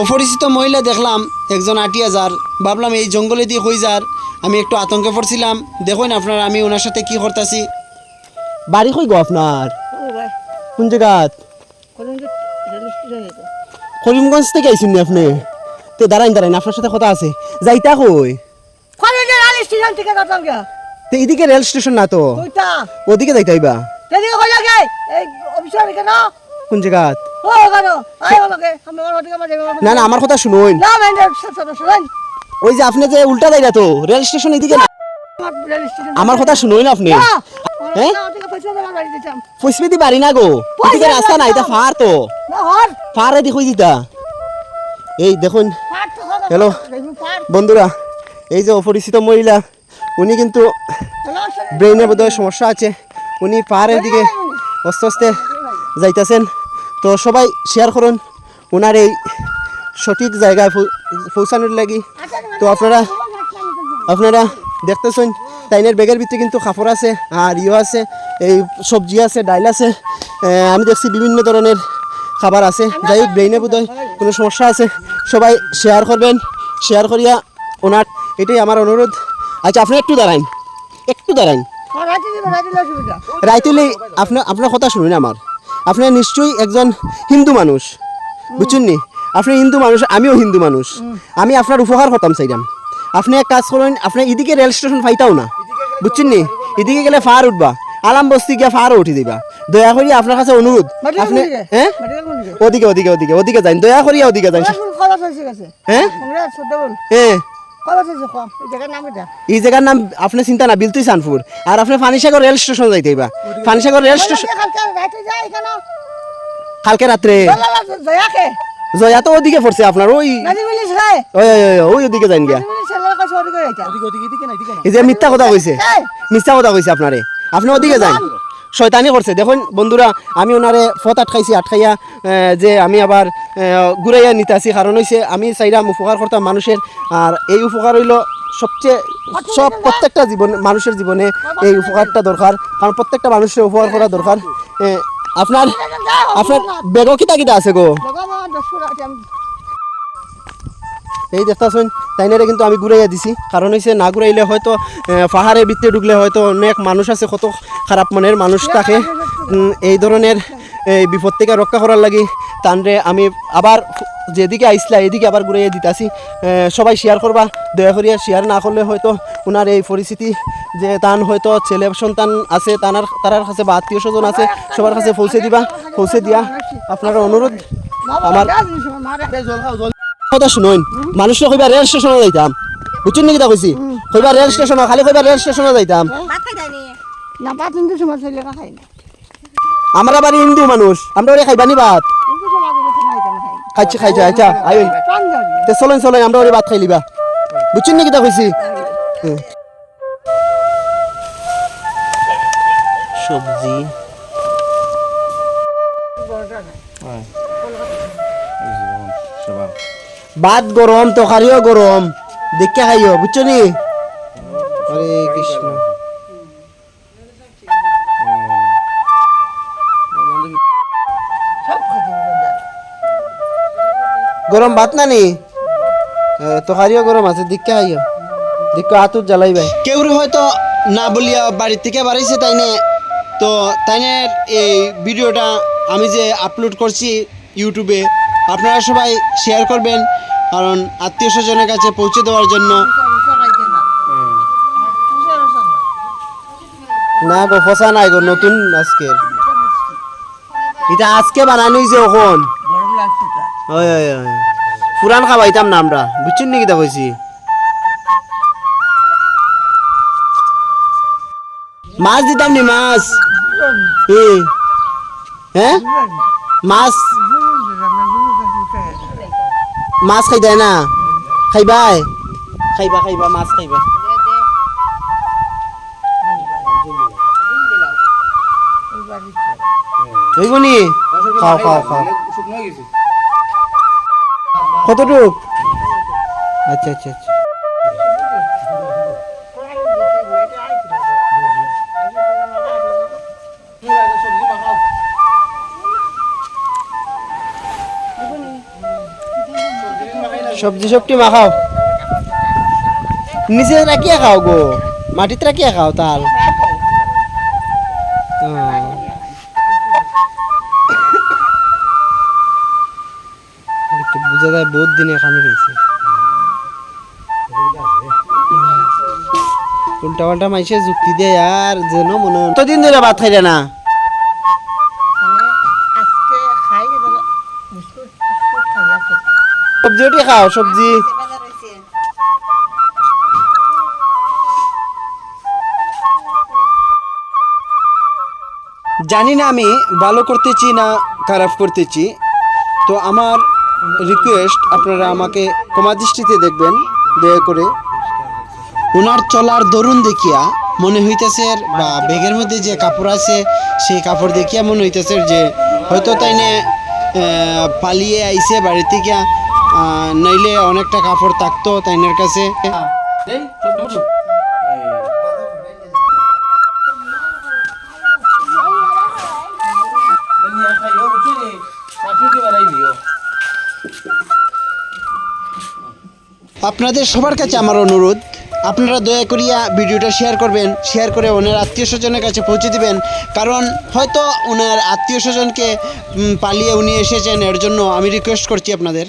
অপরিচিত মহিলা দেখলাম একজন আটিয়া যার। ভাবলাম এই জঙ্গলে দিয়ে হয়ে যার? আমি একটু আতঙ্কে পড়ছিলাম। দেখুন আপনারা আমি ওনার সাথে কি করতেছি? বাড়ি কই গো আপনার? কোন জায়গাত? করিমগঞ্জ থেকে আইসুন নি আপনি? তে দাঁড়াইন দাঁড়াইন আপনার সাথে কথা আছে। যাইতা কই? তে এদিকে রেল স্টেশন না তো? ওদিকে যাইতে হইবা? কোন জায়গাত? না না আমার কথা শুনুন। ওই যে আপনি যে উল্টা যাইরা তো রেল স্টেশন এদিকে আমার কথা শুনুন আপনি। হ্যাঁ? হ্যাঁ বাড়ি না গো। এদিকে রাস্তা না। এটা ফার তো। ফার। এদিকে হই দিতা। এই দেখুন তো. পার বন্ধুরা এই যে অপরিচিত মহিলা উনি কিন্তু ব্রেইনে বোধহয় সমস্যা আছে। উনি পাহাড়ের দিকে আস্তে আস্তে যাইতেছেন। তো সবাই শেয়ার করুন ওনার এই সঠিক জায়গায় পৌঁছানোর লাগি। তো আপনারা আপনারা দেখতেছেন তাইনের ব্যাগের ভিতরে কিন্তু কাপড় আছে আর ইয়ে আছে এই সবজি আছে ডাইল আছে আমি দেখছি বিভিন্ন ধরনের খাবার আছে। যাই হোক ব্রেইনে বোধহয় কোনো সমস্যা আছে। সবাই শেয়ার করবেন শেয়ার করিয়া ওনার এটাই আমার অনুরোধ। আচ্ছা আপনি একটু দাঁড়ান একটু দাঁড়ান। অসুবিধা। রাইতুলি আপনার আপনার কথা শুনুন আমার। আপনি নিশ্চয়ই একজন হিন্দু মানুষ বুঝছেন নি? আপনি হিন্দু মানুষ আমিও হিন্দু মানুষ। আমি আপনার উপকার করতাম চাইলাম আপনি এক কাজ করুন আপনি এদিকে রেল স্টেশন ফাইতাও না বুঝছেন নি? এদিকে গেলে ফার উঠবা আলাম বস্তি গিয়ে ফারও উঠি দিবা। দয়া করি আপনার কাছে অনুরোধ আপনি? হ্যাঁ? ওদিকে ওদিকে ওদিকে ওদিকে যান দয়া করি ওদিকে যান গেছে। হ্যাঁ? হ্যাঁ। এই জায়গার নাম আপনি চিন্তা না বিলতুই সানপুর আর আপনি ফানিসাগর রেল স্টেশন যাইতে ফানিসাগর রেল স্টেশন কালকে রাতে যাই কেন? কালকে রাত্রে জয়া তো ওদিকে পড়ছে আপনার ওই ওই ওদিকে যাইন গিয়া। এই যে মিথ্যা কথা কইছে মিথ্যা কথা কইছে আপনারে। আপনি ওদিকে যান শয়তানি করছে। দেখুন বন্ধুরা আমি ওনারে ফত আটকাইছি আটকাইয়া যে আমি আবার ঘুরাইয়া নিতাছি। কারণ হইছে আমি চাইরাম উপকার করতাম মানুষের আর এই উপকার হইল সবচেয়ে সব প্রত্যেকটা জীবনে মানুষের জীবনে এই উপকারটা দরকার। কারণ প্রত্যেকটা মানুষের উপকার করা দরকার। আপনার আপনার বেগও কিতা কিতা আছে গো। এই দেখতেছেন তাইনারে কিন্তু আমি ঘুরাইয়া দিছি। কারণ হয়েছে না ঘুরাইলে হয়তো পাহাড়ের ভিতরে ঢুকলে হয়তো অনেক মানুষ আছে কত খারাপ মনের মানুষ থাকে। এই ধরনের এই বিপদ থেকে রক্ষা করার লাগি তানরে আমি আবার যেদিকে আইসলা এদিকে আবার ঘুরাইয়া দিতাছি। সবাই শেয়ার করবা দয়া করিয়া শেয়ার না করলে হয়তো ওনার এই পরিস্থিতি যে তান হয়তো ছেলে সন্তান আছে তানার তার কাছে বা আত্মীয় স্বজন আছে সবার কাছে পৌঁছে দিবা পৌঁছে দিয়া। আপনার অনুরোধ আমার কথা শুনুন। মানুষটা কইবা রেল স্টেশনে যাইতাম। বুঝছেন নাকি তা কইছি? কইবা রেল স্টেশনে খালি কইবা রেল স্টেশনে যাইতাম। না। ভাত কিন্তু সময় ছেলে খাই না। আমরা বাড়ি হিন্দু মানুষ আমরা ওরে খাইবানি ভাত খাই না খাই খাইছে খাইছে আচ্ছা আইন তে চলেন চলেন আমরা ওরে ভাত খাইলিবা বুঝছেন নাকি তা কইছি। সবজি। ভাত গরম তরকারিও গরম। দেখে খাইও বুঝছ নি? হরে কৃষ্ণ। গরম ভাত না নি তরকারিও গরম আছে দেখে খাইও। দেখো আতুর জ্বালাই ভাই। কেউ হয়তো না বলিয়া বাড়ির থেকে বাড়াইছে তাইনে। তো তাইনের এই ভিডিওটা আমি যে আপলোড করছি ইউটিউবে আপনারা সবাই শেয়ার করবেন, কারণ আত্মীয় স্বজনের কাছে পৌঁছে দেওয়ার জন্য। না গো, ফসা নাই গো, নতুন আজকের। এটা আজকে বানানো হয়েছে ওখন ওই পুরান খাবাইতাম না আমরা, বুঝছেন নাকি তা কইছি? মাছ দিতাম নি, মাছ? হ্যাঁ? মাছ মাছ খাই দেয় না। খাইবাই খাইবা খাইবা, মাছ খাইবা। হইব নি খাও খাও খাও। কতটুক আচ্ছা আচ্ছা আচ্ছা। সবটি মাখাও নিচে রাখিয়া খাও গো, মাটিতে রাখিয়া খাও তাল। বোঝা যায়, বহুত দিনে খানি খাইছে। উল্টা পাল্টা মাইসে যুক্তি দেয় আর যেন মনে। কতদিন ধরে ভাত খাইলে না। সবজি খাও, সবজি। জানি না আমি, ভালো করতেছি না খারাপ করতেছি। তো আমার রিকোয়েস্ট আপনারা আমাকে ক্ষমা দৃষ্টিতে দেখবেন, দয়া করে। ওনার চলার দরুন দেখিয়া মনে হইতেছে বা ব্যাগের মধ্যে যে কাপড় আছে, সেই কাপড় দেখিয়া মনে হইতেছে যে হয়তো তাই পালিয়ে আইছে বাড়ি থেকে নইলে অনেকটা কাপড় থাকতো তাইনের কাছে। আপনাদের সবার কাছে আমার অনুরোধ আপনারা দয়া করিয়া ভিডিওটা শেয়ার করবেন শেয়ার করে ওনার আত্মীয় স্বজনের কাছে পৌঁছে দিবেন। কারণ হয়তো ওনার আত্মীয় স্বজনকে পালিয়ে উনি এসেছেন এর জন্য আমি রিকোয়েস্ট করছি আপনাদের।